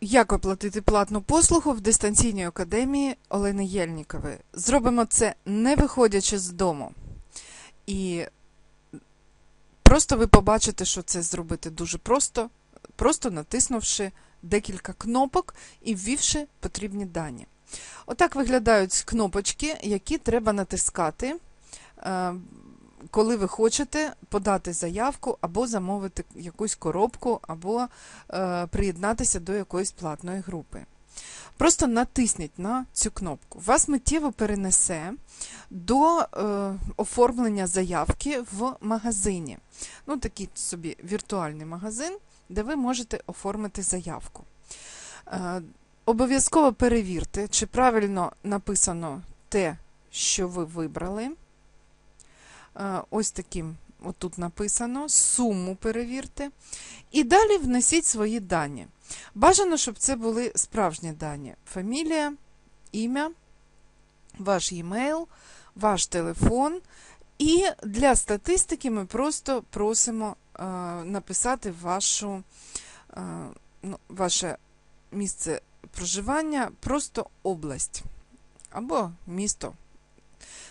Як оплатити платну послугу в дистанційній академії Олени Єльнікової? Зробимо це не виходячи з дому. І просто ви побачите, що це зробити дуже просто, просто натиснувши декілька кнопок і ввівши потрібні дані. Отак виглядають кнопочки, які треба натискати, е, коли ви хочете подати заявку або замовити якусь коробку, або е, приєднатися до якоїсь платної групи. Просто натисніть на цю кнопку. Вас миттєво перенесе до е, оформлення заявки в магазині. Ну, такий собі віртуальний магазин, де ви можете оформити заявку. Е, Обов'язково перевірте, чи правильно написано те, що ви вибрали. Е, ось таким отут написано, суму перевірте. І далі внесіть свої дані. Бажано, щоб це були справжні дані: фамілія, ім'я, ваш e-mail, ваш телефон. І для статистики ми просто просимо е, написати вашу, е, ну, ваше місце проживання, просто область або місто.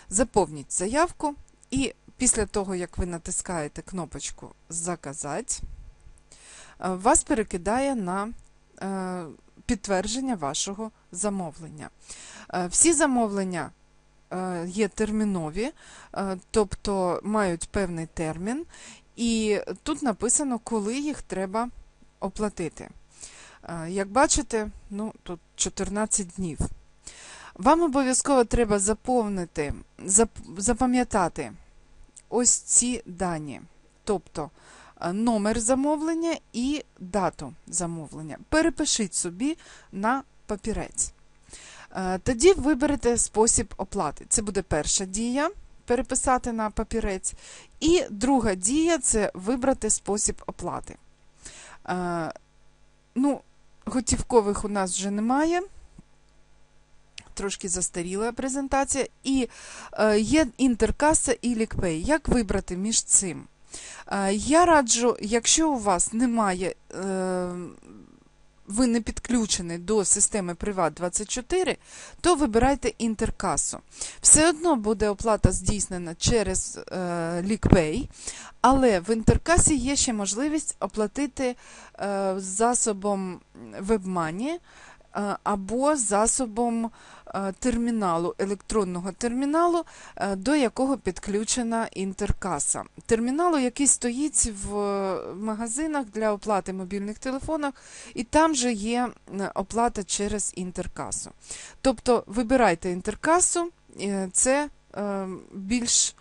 Заповніть заявку, і після того, як ви натискаєте кнопочку Заказати, вас перекидає на е, підтвердження вашого замовлення. Е, всі замовлення е, є термінові, тобто мають певний термін, і тут написано, коли їх треба оплатити. Як бачите, ну, тут 14 днів. Вам обов'язково треба заповнити, запам'ятати ось ці дані, тобто номер замовлення і дату замовлення. Перепишіть собі на папірець. Тоді виберете спосіб оплати. Це буде перша дія переписати на папірець. І друга дія це вибрати спосіб оплати. Ну, Готівкових у нас вже немає. Трошки застаріла презентація. І е, є інтеркаса і лікпей. Як вибрати між цим? Е, я раджу, якщо у вас немає, е, ви не підключені до системи Privat24, то вибирайте інтеркасу. Все одно буде оплата здійснена через е, лікпей, але в інтеркасі є ще можливість оплатити е, засобом WebMoney або засобом е, терміналу, електронного терміналу, е, до якого підключена інтеркаса. Терміналу, який стоїть в магазинах для оплати мобільних телефонів, і там же є оплата через інтеркасу. Тобто вибирайте інтеркасу, це більш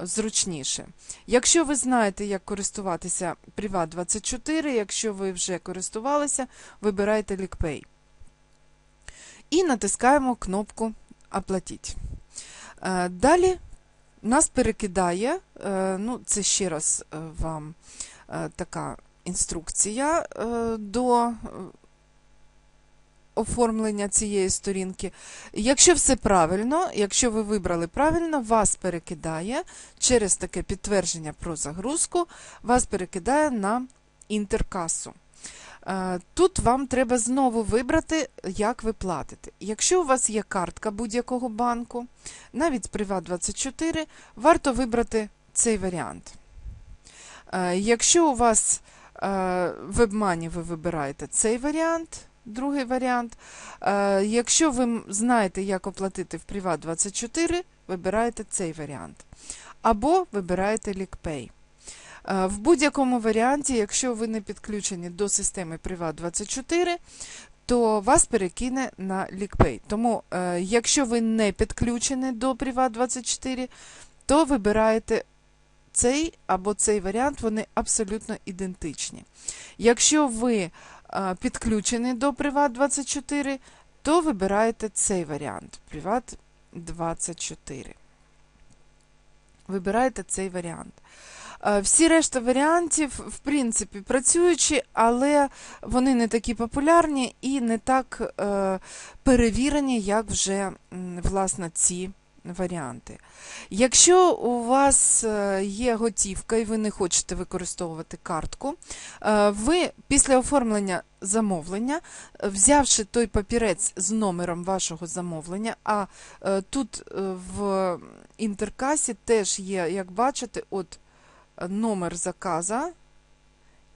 зручніше. Якщо ви знаєте, як користуватися Privat24, якщо ви вже користувалися, вибирайте LickPay. І натискаємо кнопку Оплатіть. Е, далі нас перекидає, е, ну, це ще раз е, вам така інструкція до оформлення цієї сторінки. Якщо все правильно, якщо ви вибрали правильно, вас перекидає через таке підтвердження про загрузку, вас перекидає на інтеркасу. Е, тут вам треба знову вибрати, як ви платите. Якщо у вас є картка будь-якого банку, навіть Privat24, варто вибрати цей варіант. Е, якщо у вас е, в WebMoney ви вибираєте цей варіант, Другий варіант. Якщо ви знаєте, як оплатити в Privat24, вибираєте цей варіант. Або вибираєте LickPay. Е, в будь-якому варіанті, якщо ви не підключені до системи Privat24, то вас перекине на LickPay. Тому, е, якщо ви не підключені до Privat24, то вибираєте цей або цей варіант, вони абсолютно ідентичні. Якщо ви підключений до Privat24, то вибираєте цей варіант Privat24. Вибираєте цей варіант. Всі решта варіантів, в принципі, працюючі, але вони не такі популярні і не так е, перевірені, як вже власне, ці варіанти. Якщо у вас е, є готівка і ви не хочете використовувати картку, е, ви після оформлення замовлення, е, взявши той папірець з номером вашого замовлення, а тут в інтеркасі теж є, як бачите, от номер заказа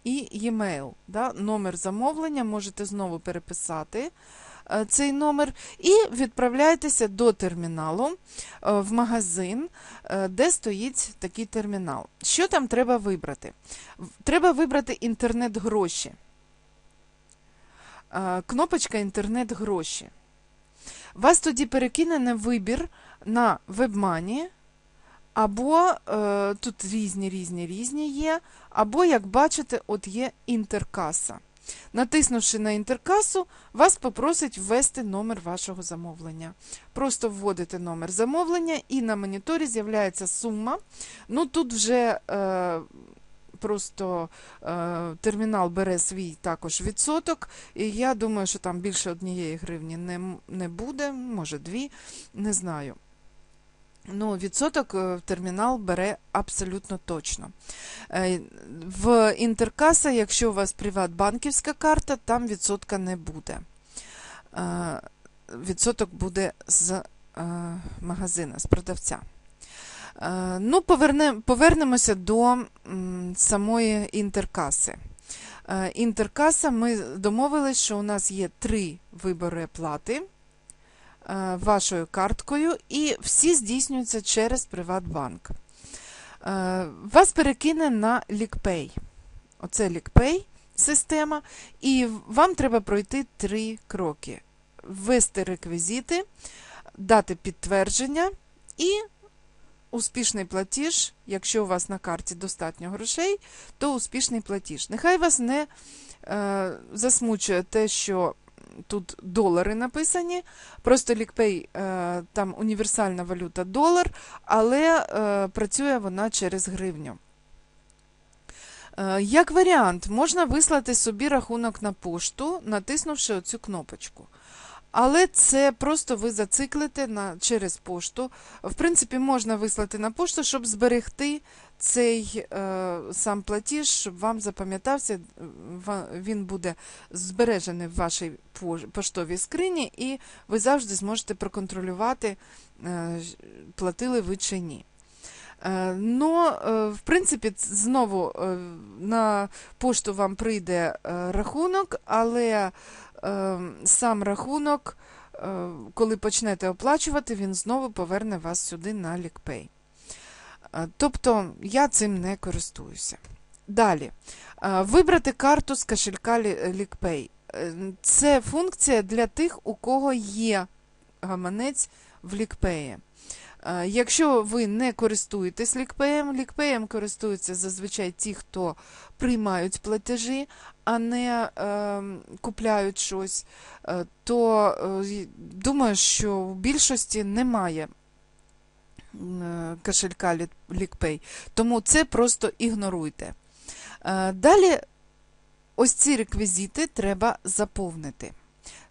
і e-mail. Да? Номер замовлення можете знову переписати. Е, цей номер, і відправляєтеся до терміналу е, в магазин, е, де стоїть такий термінал. Що там треба вибрати? Треба вибрати інтернет-гроші. Кнопочка інтернет-гроші. Вас тоді перекине на вибір на WebMoney, або е, тут різні різні різні є, або, як бачите, от є інтеркаса. Натиснувши на інтеркасу, вас попросить ввести номер вашого замовлення. Просто вводите номер замовлення, і на моніторі з'являється сума. Ну Тут вже е, просто е, термінал бере свій також відсоток. І я думаю, що там більше однієї гривні не, не буде, може дві, не знаю. Ну, Відсоток е, термінал бере абсолютно точно. Е, в інтеркаса, якщо у вас приватбанківська карта, там відсотка не буде. Е, відсоток буде з магазина, з продавця. Ну, поверне, Повернемося до самої інтеркаси. Інтеркаса ми домовились, що у нас є три вибори плати. Е, вашою карткою, і всі здійснюються через Приватбанк. Е, вас перекине на LickPay. Оце LickPay система, і вам треба пройти три кроки: ввести реквізити, дати підтвердження і успішний платіж. Якщо у вас на карті достатньо грошей, то успішний платіж. Нехай вас не е, засмучує те, що тут долари написані. Просто е, там універсальна валюта долар, але е, працює вона через гривню. Е, як варіант, можна вислати собі рахунок на пошту, натиснувши оцю кнопочку. Але це просто ви зациклите на, через пошту. В принципі, можна вислати на пошту, щоб зберегти цей е, сам платіж, щоб вам запам'ятався, він буде збережений в вашій поштовій скрині, і ви завжди зможете проконтролювати, е, платили ви чи ні. Е, ну, е, в принципі, знову е, на пошту вам прийде е, рахунок, але е, сам рахунок, е, коли почнете оплачувати, він знову поверне вас сюди на LickPay. Е, тобто я цим не користуюся. Далі. Е, вибрати карту з кошелька LickPay. Е, це функція для тих, у кого є гаманець в LickPay. Якщо ви не користуєтесь лікпеєм, лікпеєм користуються зазвичай ті, хто приймають платежі, а не е, купляють щось, то е, думаю, що в більшості немає кошелька LickPay. Тому це просто ігноруйте. Е, далі ось ці реквізити треба заповнити.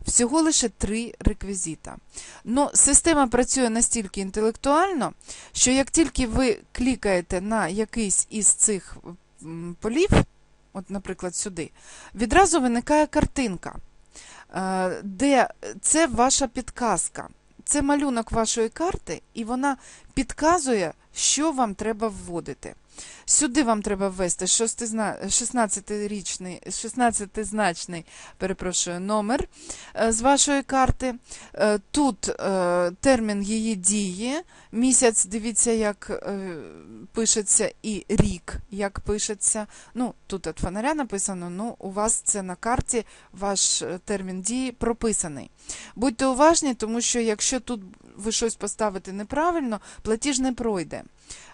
Всього лише три реквізита. Но система працює настільки інтелектуально, що як тільки ви клікаєте на якийсь із цих полів, от, наприклад, сюди, відразу виникає картинка, е, де це ваша підказка. Це малюнок вашої карти, і вона підказує, що вам треба вводити. Сюди вам треба ввести 16-річний, 16-значний перепрошую, номер е, з вашої карти. Е, тут е, термін її дії, місяць, дивіться, як пишеться, і рік, як пишеться. Ну, Тут от фонаря написано, ну, у вас це на карті, ваш термін дії прописаний. Будьте уважні, тому що якщо тут ви щось поставите неправильно, платіж не пройде.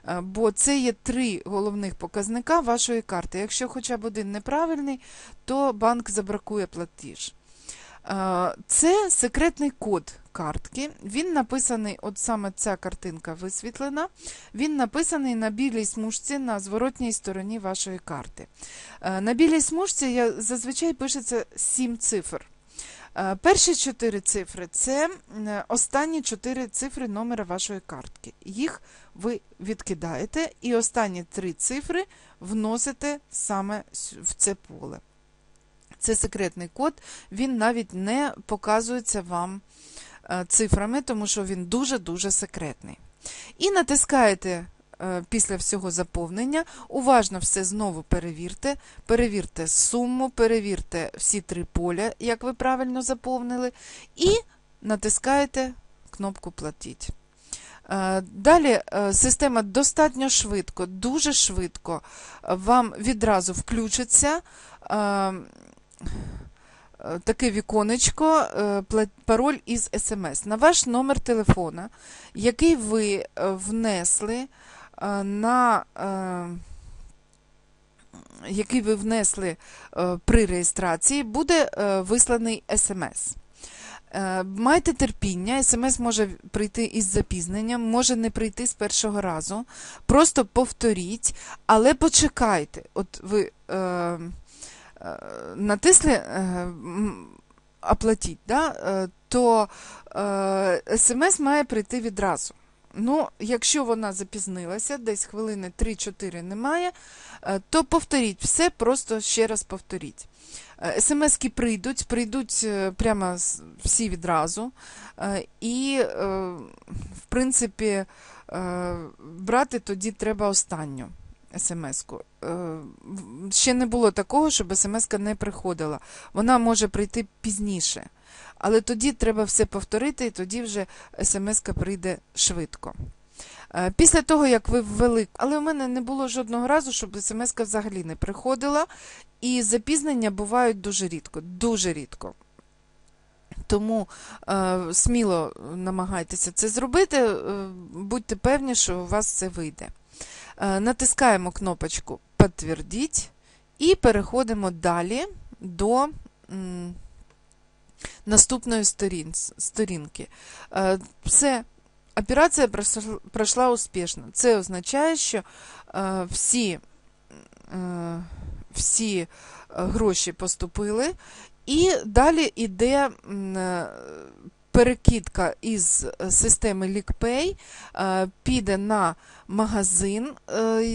Е, бо це є три головних показника вашої карти. Якщо хоча б один неправильний, то банк забракує платіж. Е, це секретний код картки. Він написаний, от саме ця картинка висвітлена, він написаний на білій смужці на зворотній стороні вашої карти. Е, на білій смужці зазвичай пишеться 7 цифр. Е, Перші чотири цифри це останні чотири цифри номера вашої картки. Їх ви відкидаєте, і останні три цифри вносите саме в це поле. Це секретний код, він навіть не показується вам е, цифрами, тому що він дуже-дуже секретний. І натискаєте після всього заповнення, уважно все знову перевірте, перевірте суму, перевірте всі три поля, як ви правильно заповнили, і натискаєте кнопку Платіть. Е, Далі е, система достатньо швидко, дуже швидко е, вам відразу включиться е, е, таке віконечко, е, пароль із смс на ваш номер телефона, який ви е, внесли е, на е, який ви внесли е, при реєстрації, буде е, висланий смс. Е, Майте терпіння, смс може прийти із запізненням, може не прийти з першого разу. Просто повторіть, але почекайте. От ви е, е, натисли е, оплатіть, да? е, то е, смс має прийти відразу. Ну, якщо вона запізнилася, десь хвилини 3-4 немає, е, то повторіть все, просто ще раз повторіть. Е, СМС-ки прийдуть, прийдуть е, прямо всі відразу. І, в принципі, брати тоді треба останню смс-ку. Ще не було такого, щоб смс-ка не приходила. Вона може прийти пізніше. Але тоді треба все повторити, і тоді вже смс-ка прийде швидко. Е, Після того, як ви ввели, але у мене не було жодного разу, щоб смс-ка взагалі не приходила, і запізнення бувають дуже рідко, дуже рідко. Тому е, сміло намагайтеся це зробити, е, будьте певні, що у вас це вийде. Е, натискаємо кнопочку Підтвердіть і переходимо далі до наступної сторін, сторінки. Е, все, операція пройшла- успішно. Це означає, що е, всі, е, всі гроші поступили, і далі йде перекидка із системи LeakPay, піде на магазин,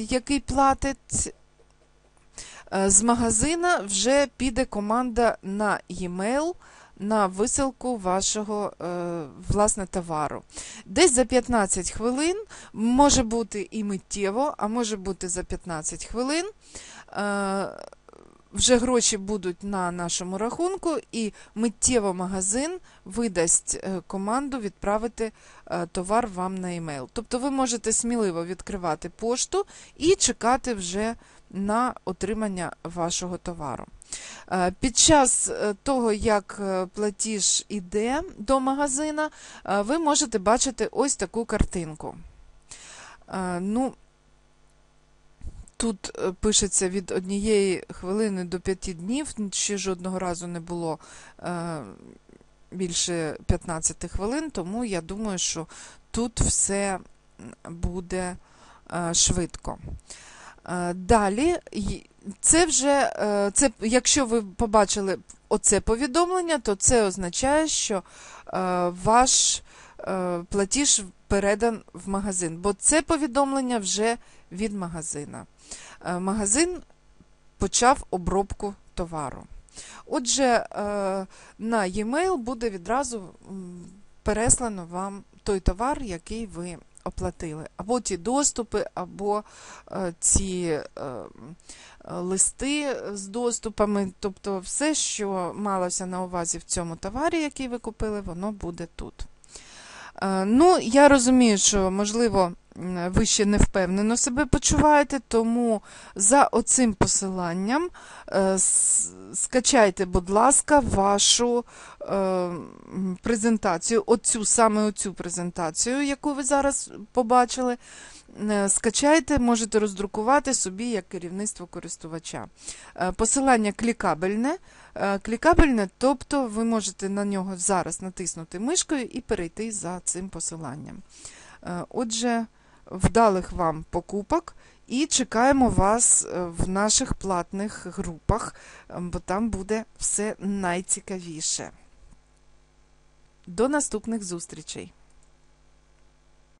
який платить. З магазина вже піде команда на e-mail на висилку вашого е, власне товару. Десь за 15 хвилин може бути і миттєво, а може бути за 15 хвилин. Е, вже гроші будуть на нашому рахунку, і миттєво магазин видасть е, команду відправити товар вам на емейл. Тобто ви можете сміливо відкривати пошту і чекати вже на отримання вашого товару. Е, Під час е, того, як е, платіж іде до магазина, ви можете бачити ось таку картинку. Ну, Тут пишеться від однієї хвилини до п'яти днів, ще жодного разу не було більше 15 хвилин, тому я думаю, що тут все буде швидко. Далі, це вже, е, це, якщо ви побачили оце повідомлення, то це означає, що е, ваш е, платіж передан в магазин, бо це повідомлення вже від магазина. Магазин почав обробку товару. Отже, на e-mail буде відразу переслано вам той товар, який ви оплатили. Або ті доступи, або ці листи з доступами. Тобто все, що малося на увазі в цьому товарі, який ви купили, воно буде тут. Е, Ну, я розумію, що, можливо, ви ще не впевнено себе почуваєте, тому за оцим посиланням е, скачайте, будь ласка, вашу е, презентацію, оцю саме оцю презентацію, яку ви зараз побачили. Е, Скачайте, можете роздрукувати собі як керівництво користувача. Е, Посилання клікабельне. Е, Клікабельне, тобто ви можете на нього зараз натиснути мишкою і перейти за цим посиланням. Отже, вдалих вам покупок і чекаємо вас в наших платних групах, бо там буде все найцікавіше. До наступних зустрічей!